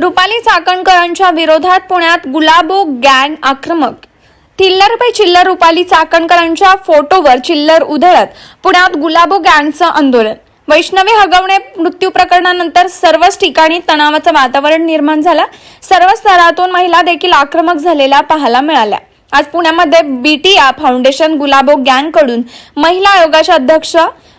रुपाली चाकणकरांच्या विरोधात पुण्यात गुलाबो गँग आक्रमक. थिल्लर पे चिल्लर रुपाली चाकणकरांच्या फोटोवर चिल्लर उधळत पुण्यात गुलाबो गँगचं आंदोलन. वैष्णवी हगवणे मृत्यू प्रकरणानंतर सर्वच ठिकाणी तणावाचं वातावरण निर्माण झालं. सर्व स्तरातून महिला देखील आक्रमक झालेल्या पाहायला मिळाल्या. आज पुण्यामध्ये बीटीआ फाउंडेशन गुलाबो गँगकडून महिला आयोगाच्या अध्यक्ष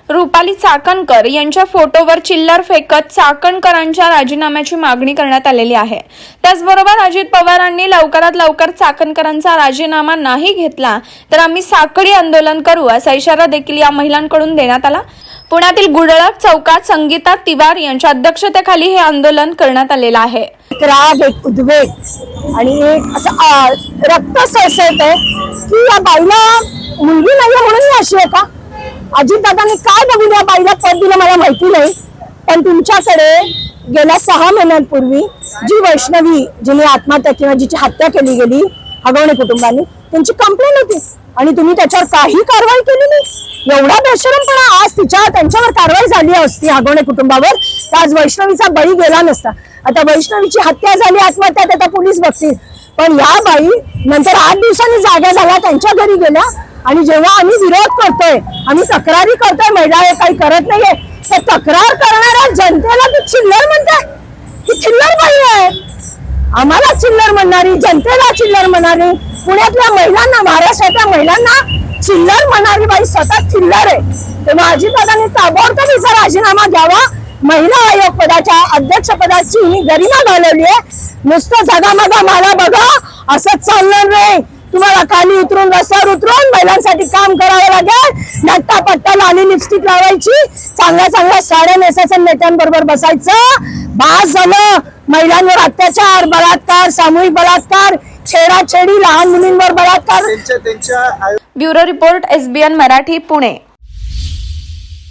रुपाली चाकणकर यांच्या फोटोवर चिल्लर फेकत चाकणकरांच्या राजीनाम्याची मागणी करण्यात आलेली आहे. त्याचबरोबर अजित पवारांनी लवकरात लवकर चाकणकरांचा राजीनामा नाही घेतला तर आम्ही साखळी आंदोलन करू असा इशारा देखील या महिलांकडून देण्यात आला. पुण्यातील गुडळक चौकात संगीता तिवार यांच्या अध्यक्षतेखाली हे आंदोलन करण्यात आलेलं आहे. राग एक उद्वेग आणि एक असं रक्त सळसळत आहे की या बाईला मुलगी नाही म्हणून अशी आहे का? अजितदादांनी काय बघून या बाईला पद दिलं मला माहिती नाही पण तुमच्याकडे गेल्या सहा महिन्यांपूर्वी जी वैष्णवी जिने आत्महत्या किंवा जिची हत्या केली गेली हगवणे कुटुंबाने त्यांची कंप्लेंट होती. आणि तुम्ही त्याच्यावर काही कारवाई केली नाही. एवढा बेशरमपणा आज तिच्या त्यांच्यावर कारवाई झाली असती हगवणे कुटुंबावर तर आज वैष्णवीचा बळी गेला नसता. आता वैष्णवीची हत्या झाली आत्महत्या आता पोलीस बघतील. पण या बाई नंतर आठ दिवसांनी जाग्या झाल्या त्यांच्या घरी गेल्या आणि जेव्हा आम्ही विरोध करतोय आम्ही तक्रारी करतोय महिला हे काही करत नाहीये तर तक्रार करणाऱ्या जनतेला ती चिल्लर म्हणताय. ती चिल्लर बाई आहे. आम्हाला चिल्लर म्हणणारी जनतेला चिल्लर म्हणणारी पुण्यातल्या महिलांना महाराष्ट्रातल्या महिलांना चिल्लर म्हणणारी बाई स्वतः चिल्लर आहे. तेव्हा अजितदादांनी ताबडतोब हिचा राजीनामा घ्यावा महिला आयोग पदाच्या अध्यक्षपदाची ही गरिमा घालवली आहे. नुसतं जगामगा मला बघा असंच चालणार नाही. तुम्हाला खाली उतरून रस्त्यावर उतरून महिलांसाठी काम करावं लागेल. नट्टा पट्टा लाली लिपस्टिक लावायची. चांगल्या चांगल्या साड्या नेसायचं नेत्यांबरोबर बसायचं. बास झालं. महिलांवर अत्याचार बलात्कार सामूहिक बलात्कार छेडाछेडी लहान मुलींवर बलात्कार. Bureau report SBN Marathi Pune.